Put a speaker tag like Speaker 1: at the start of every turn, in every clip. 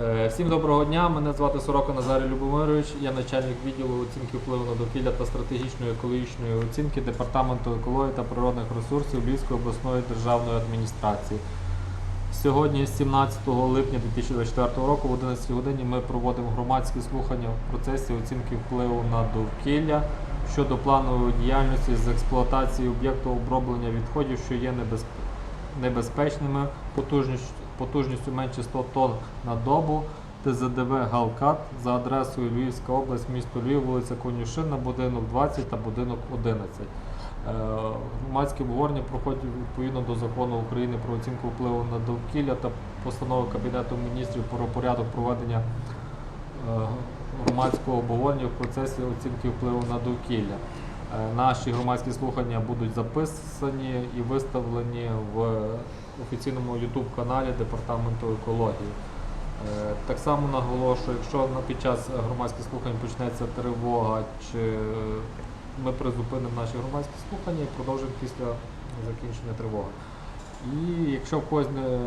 Speaker 1: Е, Всім доброго дня. Мене звати Сорока Назарій Любомирович. Я начальник відділу оцінки впливу на довкілля та стратегічної екологічної оцінки Департаменту екології та природних ресурсів Львівської обласної державної адміністрації. Сьогодні, 17 липня 2024 року, в 11 годині ми проводимо громадські слухання в процесі оцінки впливу на довкілля щодо планової діяльності з експлуатації об'єкту оброблення відходів, що є небезпечними небезпечними потужністю, потужністю менше 100 тонн на добу. ТЗДВ Галкат за адресою Львівська область, місто Львів, вулиця Конюшина, будинок 20 та будинок 11. Е, Громадські обговорення проходять відповідно до закону України про оцінку впливу на довкілля та постанови Кабінету міністрів про порядок проведення е, громадського обговорення в процесі оцінки впливу на довкілля. Е, Наші громадські слухання будуть записані і виставлені в офіційному YouTube каналі Департаменту екології. Е, Так само наголошую, якщо під час громадських слухань почнеться тривога, чи е, ми призупинимо наші громадські слухання і продовжимо після закінчення тривоги. І якщо в когось не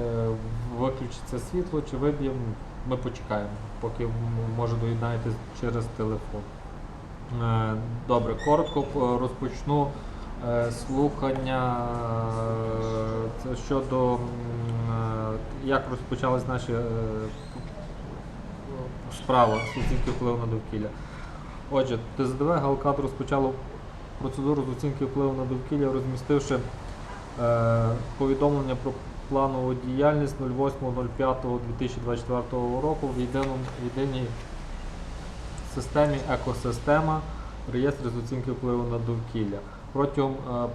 Speaker 1: виключиться світло чи виб'є, ми почекаємо, поки може доєднаєтесь через телефон. Е, Добре, коротко розпочну слухання е, щодо е, як розпочались наші е, справи з оцінки впливу на довкілля. Отже, ТЗДВ Галкад розпочало процедуру з оцінки впливу на довкілля, розмістивши е, повідомлення про планову діяльність 08.05.2024 року в єдиній системі екосистема реєстр з оцінки впливу на довкілля. Протягом е,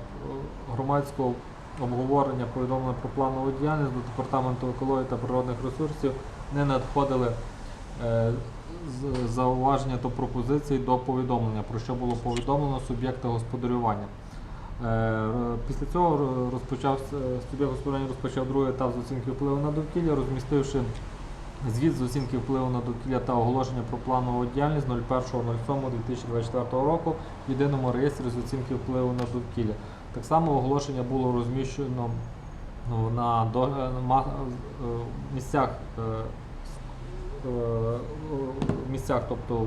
Speaker 1: громадського обговорення повідомлення про планову діяльність до департаменту екології та природних ресурсів не надходили е, зауваження та пропозиції до повідомлення, про що було повідомлено суб'єкта господарювання. Е, Після цього розпочав суб'єкт господарювання розпочав другий етап з оцінки впливу на довкілля, розмістивши Звіт з оцінки впливу на довкілля та оголошення про планову діяльність 01.07.2024 року в єдиному реєстрі з оцінки впливу на довкілля. Так само оголошення було розміщено ну, на е, е, місцях, е, місцях, тобто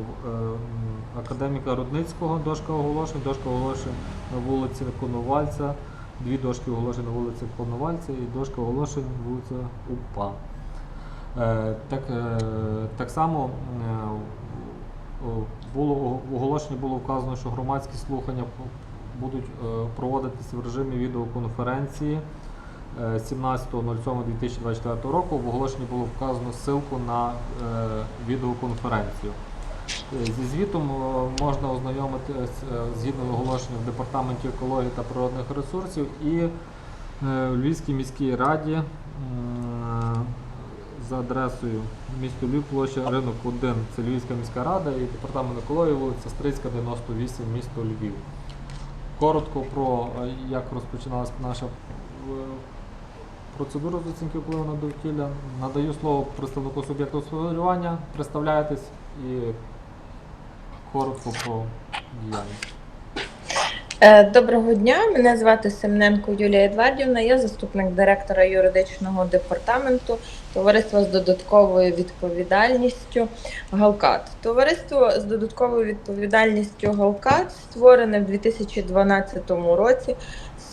Speaker 1: академіка Рудницького дошка оголошень, дошка оголошень на вулиці Коновальця, дві дошки оголошень на вулиці Коновальця і дошка оголошень вулиця УПА. Е, Так, е, так само е, було в оголошенні було вказано, що громадські слухання будуть проводитися в режимі відеоконференції е, 17.07.2024 року. В оголошенні було вказано ссылку на відеоконференцію. Зі звітом можна ознайомитися згідно оголошення в департаменті екології та природних ресурсів і в Львівській міській раді за адресою місто Львів, площа ринок 1, це Львівська міська рада і департамент екології, вулиця Стрийська, 98, місто Львів. Коротко про е, як розпочиналася наша е, процедура з оцінки впливу на довкілля. Надаю слово представнику суб'єкту господарювання, представляєтесь і коротко про діяльність.
Speaker 2: Е, Доброго дня, мене звати Семненко Юлія Едвардівна, я заступник директора юридичного департаменту Товариства з додатковою відповідальністю Галкат. Товариство з додатковою відповідальністю Галкат створене в 2012 році.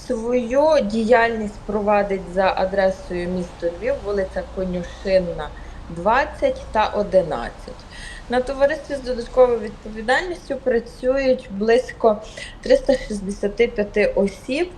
Speaker 2: Свою діяльність провадить за адресою місто Львів, вулиця Конюшинна, 20 та 11. На товаристві з додатковою відповідальністю працюють близько 365 осіб.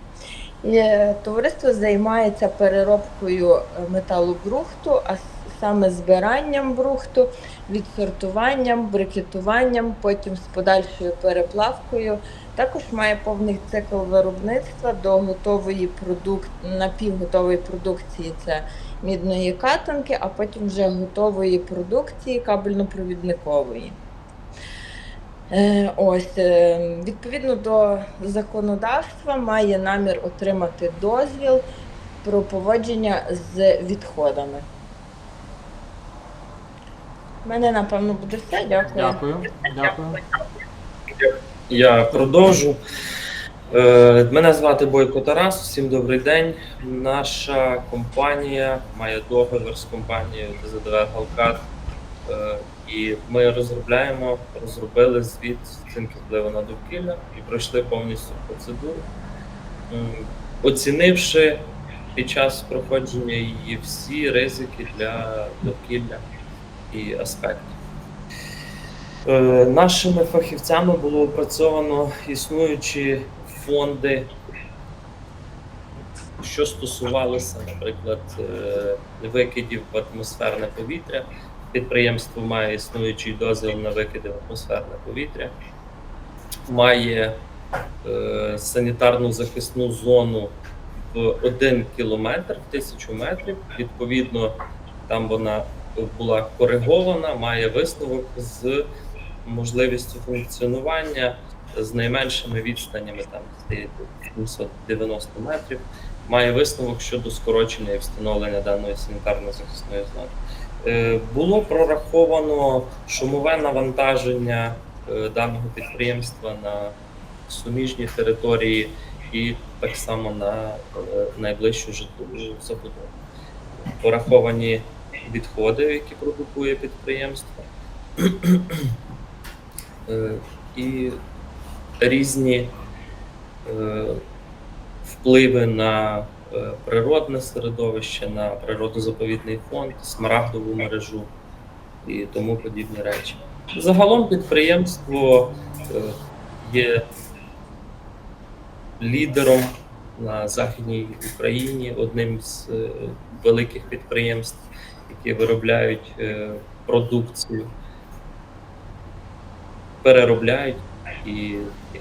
Speaker 2: Е, Товариство займається переробкою металобрухту, а саме збиранням брухту, відсортуванням, брикетуванням, потім з подальшою переплавкою. Також має повний цикл виробництва до готової продук... напівготової продукції. Це мідної катанки, а потім вже готової продукції кабельно-провідникової. Е, Ось е, відповідно до законодавства має намір отримати дозвіл про поводження з відходами. У мене напевно буде все. Дякую.
Speaker 1: Дякую. Дякую.
Speaker 3: Я продовжу. Е, Мене звати Бойко Тарас. Всім добрий день. Наша компанія має договір з компанією ТЗДВ Галкат Е, І ми розробляємо, розробили звіт з оцінки впливу на довкілля і пройшли повністю процедуру, оцінивши під час проходження її всі ризики для довкілля і аспектів. Е, Нашими фахівцями було опрацьовано існуючі фонди, що стосувалося, наприклад, е, викидів в атмосферне повітря. Підприємство має існуючий дозвіл на викиди в атмосферне повітря, має е, санітарну захисну зону в 1 кілометр в тисячу метрів. Відповідно, там вона була коригована, має висновок з можливістю функціонування з найменшими відстанями, там здається 790 метрів. Має висновок щодо скорочення і встановлення даної санітарно-захисної зони. Е, Було прораховано шумове навантаження е, даного підприємства на суміжні території і так само на е, найближчу житлову забудову. Пораховані відходи, які продукує підприємство, Е, і різні е, впливи на е, природне середовище, на природозаповідний фонд, смарагдову мережу і тому подібні речі. Загалом підприємство є лідером на Західній Україні, одним з великих підприємств, які виробляють е, продукцію, переробляють і е,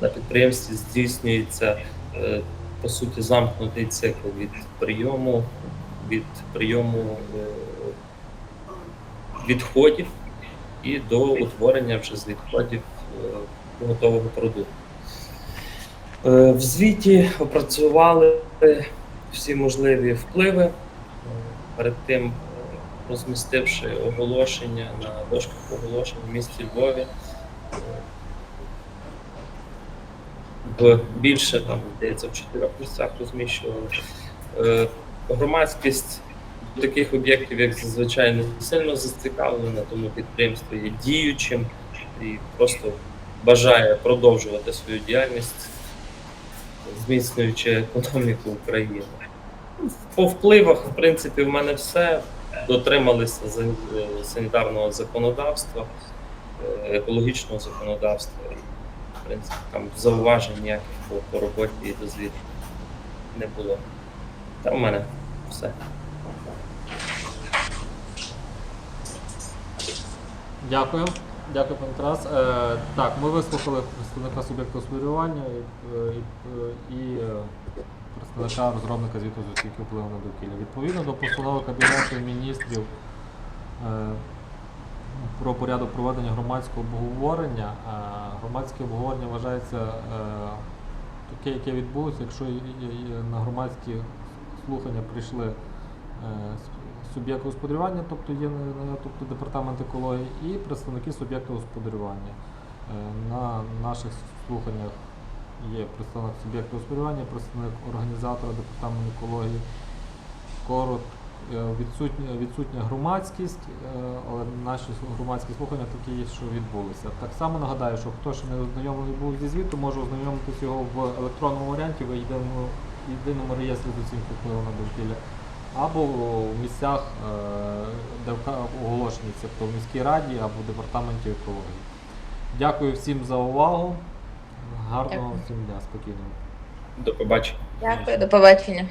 Speaker 3: на підприємстві здійснюється е, по суті замкнутий цикл від прийому, від прийому відходів і до утворення вже з відходів готового продукту. В звіті опрацювали всі можливі впливи. Перед тим е, розмістивши оголошення на дошках оголошень в місті Львові. е, В більше там, здається, в чотирьох місцях розміщували. Е, Громадськість до таких об'єктів, як зазвичай, не сильно зацікавлена, тому підприємство є діючим і просто бажає продовжувати свою діяльність, зміцнюючи економіку України. По впливах, в принципі, в мене все. Дотрималися е, санітарного законодавства, е, екологічного законодавства. І, в принципі, там зауважень ніяких по, по роботі і до звіту не було. Та в мене все.
Speaker 1: Дякую. Дякую, пане Тарас. Е, так, ми вислухали представника суб'єкту господарювання і, е, і, і представника розробника звіту з оцінки впливу на довкілля. Відповідно до постанови Кабінету міністрів е, про порядок проведення громадського обговорення, е, громадське обговорення вважається е, таке, яке відбулося, якщо на громадські слухання прийшли с- суб'єкти господарювання, тобто є тобто департамент екології, і представники суб'єкту господарювання. На наших слуханнях є представник суб'єкту господарювання, представник організатора департаменту екології. Корот, е, відсутня, відсутня громадськість, е, але наші громадські слухання такі є, що відбулися. Так само нагадаю, що хто ще не ознайомлений був зі звіту, може ознайомитися його в електронному варіанті в єдиному, єдиному реєстрі з оцінки впливу на довкілля або в місцях, е, де оголошені, тобто в міській раді або в департаменті екології. Дякую всім за увагу. Гарного всім дня, спокійного.
Speaker 3: До побачення.
Speaker 2: Дякую, до побачення.